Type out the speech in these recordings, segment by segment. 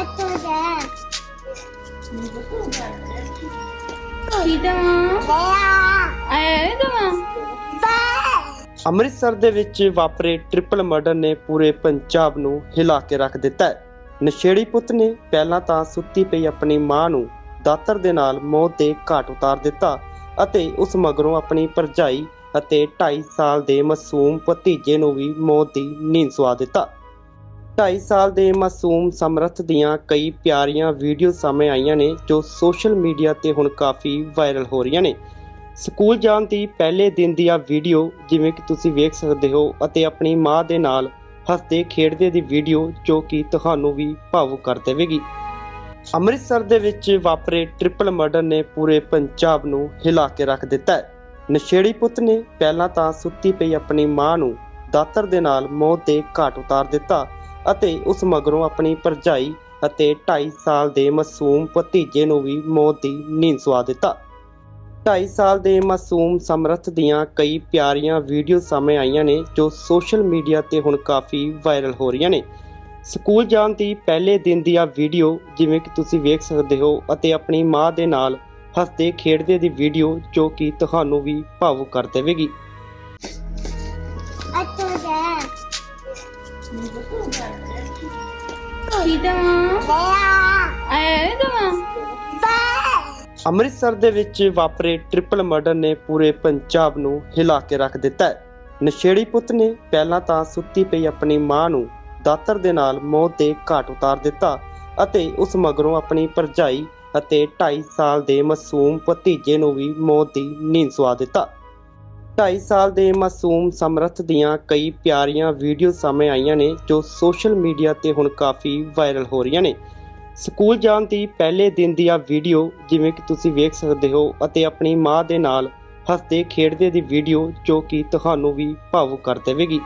ਅੱਛਾ ਜਾ ਅੰਮ੍ਰਿਤਸਰ ਦੇ ਵਿੱਚ ਵਾਪਰੇ ਟ੍ਰਿਪਲ ਮਰਡਰ ਨੇ ਪੂਰੇ ਪੰਜਾਬ ਨੂੰ ਹਿਲਾ ਕੇ ਰੱਖ ਦਿੱਤਾ ਹੈ। ਨਸ਼ੇੜੀ ਪੁੱਤ ਨੇ ਪਹਿਲਾਂ ਤਾਂ ਸੁੱਤੀ ਪਈ ਆਪਣੀ ਮਾਂ ਨੂੰ ਦਾਤਰ ਦੇ ਨਾਲ ਮੌਤ ਦੇ ਘਾਟ ਉਤਾਰ ਦਿੱਤਾ ਅਤੇ ਉਸ ਮਗਰੋਂ ਆਪਣੀ ਭਰਜਾਈ ਅਤੇ 2.5 ਸਾਲ ਦੇ ਮਾਸੂਮ ਭਤੀਜੇ ਨੂੰ ਵੀ ਮੌਤ ਦੀ ਨੀਂਦ ਸੁਆ ਦਿੱਤਾ। 2.5 ਸਾਲ ਦੇ ਮਾਸੂਮ ਸਮਰਥ ਦੀਆਂ ਕਈ ਪਿਆਰੀਆਂ ਵੀਡੀਓ ਸਾਹਮਣੇ ਆਈਆਂ ਨੇ, ਜੋ ਸੋਸ਼ਲ ਮੀਡੀਆ ਤੇ ਹੁਣ ਕਾਫੀ ਵਾਇਰਲ ਹੋ ਰਹੀਆਂ ਨੇ। ਸਕੂਲ ਜਾਣ ਦੀ ਪਹਿਲੇ ਦਿਨ ਦੀ ਆ ਵੀਡੀਓ, ਜਿਵੇਂ ਕਿ ਤੁਸੀਂ ਵੇਖ ਸਕਦੇ ਹੋ ਅਤੇ ਆਪਣੀ ਮਾਂ ਦੇ ਨਾਲ ਹੱਸਦੇ ਖੇਡਦੇ ਦੀ ਵੀਡੀਓ, ਜੋ ਕਿ ਤੁਹਾਨੂੰ ਵੀ ਭਾਵੁਕ ਕਰ ਦੇਵੇਗੀ। ਅੰਮ੍ਰਿਤਸਰ ਦੇ ਵਿੱਚ ਵਾਪਰੇ ਟ੍ਰਿਪਲ ਮਰਡਰ ਨੇ ਪੂਰੇ ਪੰਜਾਬ ਨੂੰ ਹਿਲਾ ਕੇ ਰੱਖ ਦਿੱਤਾ ਹੈ। ਨਸ਼ੇੜੀ ਪੁੱਤ ਨੇ ਪਹਿਲਾਂ ਤਾਂ ਸੁੱਤੀ ਪਈ ਆਪਣੀ ਮਾਂ ਨੂੰ ਦਾਤਰ ਦੇ ਨਾਲ ਮੌਤ ਦੇ ਘਾਟ ਉਤਾਰ ਦਿੱਤਾ। ਅਤੇ ਉਸ ਮਗਰੋਂ ਆਪਣੀ ਭਰਜਾਈ ਅਤੇ 2.5 ਸਾਲ ਦੇ ਮਾਸੂਮ ਭਤੀਜੇ ਨੂੰ ਵੀ ਮੌਤ ਦੀ ਨੀਂਦ ਸੁਆ ਦਿੱਤਾ। 2.5 ਸਾਲ ਦੇ ਮਾਸੂਮ ਸਮਰਥ ਦੀਆਂ ਕਈ ਪਿਆਰੀਆਂ ਵੀਡੀਓ ਸਾਹਮਣੇ ਆਈਆਂ ਨੇ, ਜੋ ਸੋਸ਼ਲ ਮੀਡੀਆ ਤੇ ਹੁਣ ਕਾਫੀ ਵਾਇਰਲ ਹੋ ਰਹੀਆਂ ਨੇ। ਸਕੂਲ ਜਾਣ ਦੀ ਪਹਿਲੇ ਦਿਨ ਦੀ ਆ ਵੀਡੀਓ, ਜਿਵੇਂ ਕਿ ਤੁਸੀਂ ਵੇਖ ਸਕਦੇ ਹੋ, ਅਤੇ ਆਪਣੀ ਮਾਂ ਦੇ ਨਾਲ ਹੱਸਦੇ ਖੇਡਦੇ ਦੀ ਵੀਡੀਓ, ਜੋ ਕਿ ਤੁਹਾਨੂੰ ਵੀ ਭਾਵੁਕ ਕਰ ਦੇਵੇਗੀ। ਕੀ ਦਵਾਂ ਅੰਮ੍ਰਿਤਸਰ ਦੇ ਵਿੱਚ ਵਾਪਰੇ ਟ੍ਰਿਪਲ ਮਰਡਰ ਨੇ ਪੂਰੇ ਪੰਜਾਬ ਨੂੰ ਹਿਲਾ ਕੇ ਰੱਖ ਦਿੱਤਾ ਹੈ। ਨਸ਼ੇੜੀ ਪੁੱਤ ਨੇ ਪਹਿਲਾਂ ਤਾਂ ਸੁੱਤੀ ਪਈ ਆਪਣੀ ਮਾਂ ਨੂੰ ਦਾਤਰ ਦੇ ਨਾਲ ਮੌਤ ਦੇ ਘਾਟ ਉਤਾਰ ਦਿੱਤਾ ਅਤੇ ਉਸ ਮਗਰੋਂ ਆਪਣੀ ਭਰਜਾਈ ਅਤੇ 2.5 ਸਾਲ ਦੇ ਮਾਸੂਮ ਭਤੀਜੇ ਨੂੰ ਵੀ ਮੌਤ ਦੀ ਨੀਂਦ ਸੁਆ ਦਿੱਤਾ। 2.5 ਸਾਲ ਦੇ ਮਾਸੂਮ ਸਮਰਥ ਦੀਆਂ ਕਈ ਪਿਆਰੀਆਂ ਵੀਡੀਓ ਸਾਹਮਣੇ ਆਈਆਂ ਨੇ, ਜੋ ਸੋਸ਼ਲ ਮੀਡੀਆ ਤੇ ਹੁਣ ਕਾਫੀ ਵਾਇਰਲ ਹੋ ਰਹੀਆਂ ਨੇ। ਸਕੂਲ ਜਾਣ ਦੀ ਪਹਿਲੇ ਦਿਨ ਦੀ ਆ ਵੀਡੀਓ, ਜਿਵੇਂ ਕਿ ਤੁਸੀਂ ਵੇਖ ਸਕਦੇ ਹੋ ਅਤੇ ਆਪਣੀ ਮਾਂ ਦੇ ਨਾਲ ਹੱਸਦੇ ਖੇਡਦੇ ਦੀ ਵੀਡੀਓ, ਜੋ ਕਿ ਤੁਹਾਨੂੰ ਵੀ ਭਾਵੁਕ ਕਰ ਦੇਵੇਗੀ।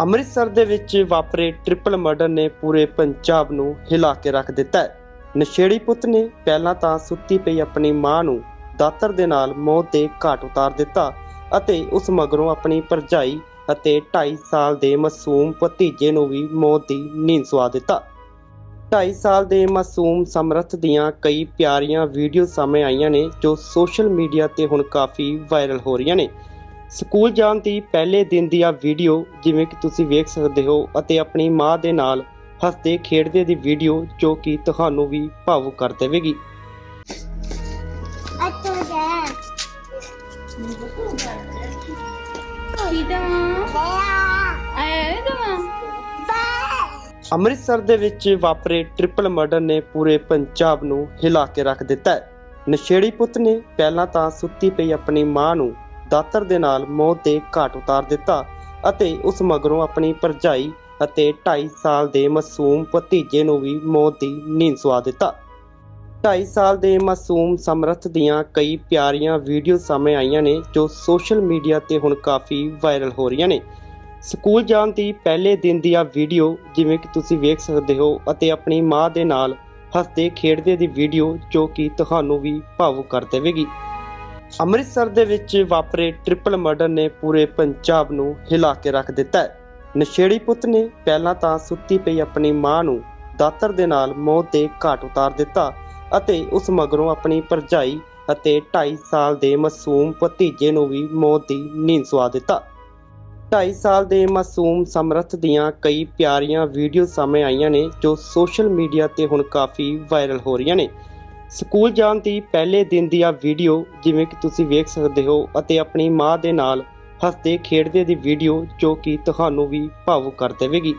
ਅੰਮ੍ਰਿਤਸਰ ਦੇ ਵਿੱਚ ਵਾਪਰੇ ਟ੍ਰਿਪਲ ਮਰਡਰ ਨੇ ਪੂਰੇ ਪੰਜਾਬ ਨੂੰ ਹਿਲਾ ਕੇ ਰੱਖ ਦਿੱਤਾ ਹੈ। ਨਸ਼ੇੜੀ ਪੁੱਤ ਨੇ ਪਹਿਲਾਂ ਤਾਂ ਸੁੱਤੀ ਪਈ ਆਪਣੀ ਮਾਂ ਨੂੰ ਦਾਤਰ ਦੇ ਨਾਲ ਮੌਤ ਦੇ ਘਾਟ ਉਤਾਰ ਦਿੱਤਾ। ਅਤੇ ਉਸ ਮਗਰੋਂ ਆਪਣੀ ਭਰਜਾਈ ਅਤੇ 2.5 ਸਾਲ ਦੇ ਮਾਸੂਮ ਭਤੀਜੇ ਨੂੰ ਵੀ ਮੌਤ ਦੀ ਨੀਂਦ ਸੁਆ ਦਿੱਤਾ। 2.5 ਸਾਲ ਦੇ ਮਾਸੂਮ ਸਮਰਥ ਦੀਆਂ ਕਈ ਪਿਆਰੀਆਂ ਵੀਡੀਓ ਸਾਹਮਣੇ ਆਈਆਂ ਨੇ, ਜੋ ਸੋਸ਼ਲ ਮੀਡੀਆ ਤੇ ਹੁਣ ਕਾਫੀ ਵਾਇਰਲ ਹੋ ਰਹੀਆਂ ਨੇ। ਸਕੂਲ ਜਾਣ ਦੀ ਪਹਿਲੇ ਦਿਨ ਦੀ ਆ ਵੀਡੀਓ, ਜਿਵੇਂ ਕਿ ਤੁਸੀਂ ਵੇਖ ਸਕਦੇ ਹੋ ਅਤੇ ਆਪਣੀ ਮਾਂ ਦੇ ਨਾਲ ਹੱਸਦੇ ਖੇਡਦੇ ਦੀ ਵੀਡੀਓ, ਜੋ ਕਿ ਤੁਹਾਨੂੰ ਵੀ ਭਾਵੁਕ ਕਰ ਦੇਵੇਗੀ। ਅੰਮ੍ਰਿਤਸਰ ਦੇ ਵਿੱਚ ਵਾਪਰੇ ਟ੍ਰਿਪਲ ਮਰਡਰ ਨੇ ਪੂਰੇ ਪੰਜਾਬ ਨੂੰ ਹਿਲਾ ਕੇ ਰੱਖ ਦਿੱਤਾ ਹੈ। ਨਸ਼ੇੜੀ ਪੁੱਤ ਨੇ ਪਹਿਲਾਂ ਤਾਂ ਸੁੱਤੀ ਪਈ ਆਪਣੀ ਮਾਂ ਨੂੰ ਦਾਤਰ ਦੇ ਨਾਲ ਮੌਤ ਦੇ ਘਾਟ ਉਤਾਰ ਦਿੱਤਾ ਅਤੇ ਉਸ ਮਗਰੋਂ ਆਪਣੀ ਭਰਜਾਈ ਅਤੇ 2.5 ਸਾਲ ਦੇ ਮਾਸੂਮ ਭਤੀਜੇ ਨੂੰ ਵੀ ਮੌਤ ਦੀ ਨੀਂਦ ਸੁਆ ਦਿੱਤਾ। 2.5 ਸਾਲ ਦੇ ਮਾਸੂਮ ਸਮਰਥ ਦੀਆਂ ਕਈ ਪਿਆਰੀਆਂ ਵੀਡੀਓ ਸਾਹਮਣੇ ਆਈਆਂ ਨੇ, ਜੋ ਸੋਸ਼ਲ ਮੀਡੀਆ ਤੇ ਹੁਣ ਕਾਫੀ ਵਾਇਰਲ ਹੋ ਰਹੀਆਂ ਨੇ। ਸਕੂਲ ਜਾਣ ਦੀ ਪਹਿਲੇ ਦਿਨ ਦੀ ਆ ਵੀਡੀਓ, ਜਿਵੇਂ ਕਿ ਤੁਸੀਂ ਵੇਖ ਸਕਦੇ ਹੋ ਅਤੇ ਆਪਣੀ ਮਾਂ ਦੇ ਨਾਲ ਹੱਸਦੇ ਖੇਡਦੇ ਦੀ ਵੀਡੀਓ, ਜੋ ਕਿ ਤੁਹਾਨੂੰ ਵੀ ਭਾਵੁਕ ਕਰ ਦੇਵੇਗੀ। ਅੰਮ੍ਰਿਤਸਰ ਦੇ ਵਿੱਚ ਵਾਪਰੇ ਟ੍ਰਿਪਲ ਮਰਡਰ ਨੇ ਪੂਰੇ ਪੰਜਾਬ ਨੂੰ ਹਿਲਾ ਕੇ ਰੱਖ ਦਿੱਤਾ ਹੈ। ਨਸ਼ੇੜੀ ਪੁੱਤ ਨੇ ਪਹਿਲਾਂ ਤਾਂ ਸੁੱਤੀ ਪਈ ਆਪਣੀ ਮਾਂ ਨੂੰ ਦਾਤਰ ਦੇ ਨਾਲ ਮੌਤ ਦੇ ਘਾਟ ਉਤਾਰ ਦਿੱਤਾ। ਅਤੇ ਉਸ ਮਗਰੋਂ ਆਪਣੀ ਭਰਜਾਈ ਅਤੇ 2.5 ਸਾਲ ਦੇ ਮਾਸੂਮ ਭਤੀਜੇ ਨੂੰ ਵੀ ਮੌਤ ਦੀ ਨੀਂਦ ਸੁਆ ਦਿੱਤਾ। 2.5 ਸਾਲ ਦੇ ਮਾਸੂਮ ਸਮਰਥ ਦੀਆਂ ਕਈ ਪਿਆਰੀਆਂ ਵੀਡੀਓ ਸਾਹਮਣੇ ਆਈਆਂ ਨੇ, ਜੋ ਸੋਸ਼ਲ ਮੀਡੀਆ ਤੇ ਹੁਣ ਕਾਫੀ ਵਾਇਰਲ ਹੋ ਰਹੀਆਂ ਨੇ। ਸਕੂਲ ਜਾਣ ਦੀ ਪਹਿਲੇ ਦਿਨ ਦੀ ਆ ਵੀਡੀਓ, ਜਿਵੇਂ ਕਿ ਤੁਸੀਂ ਵੇਖ ਸਕਦੇ ਹੋ, ਅਤੇ ਆਪਣੀ ਮਾਂ ਦੇ ਨਾਲ ਹੱਸਦੇ ਖੇਡਦੇ ਦੀ ਵੀਡੀਓ, ਜੋ ਕਿ ਤੁਹਾਨੂੰ ਵੀ ਭਾਵੁਕ ਕਰ ਦੇਵੇਗੀ।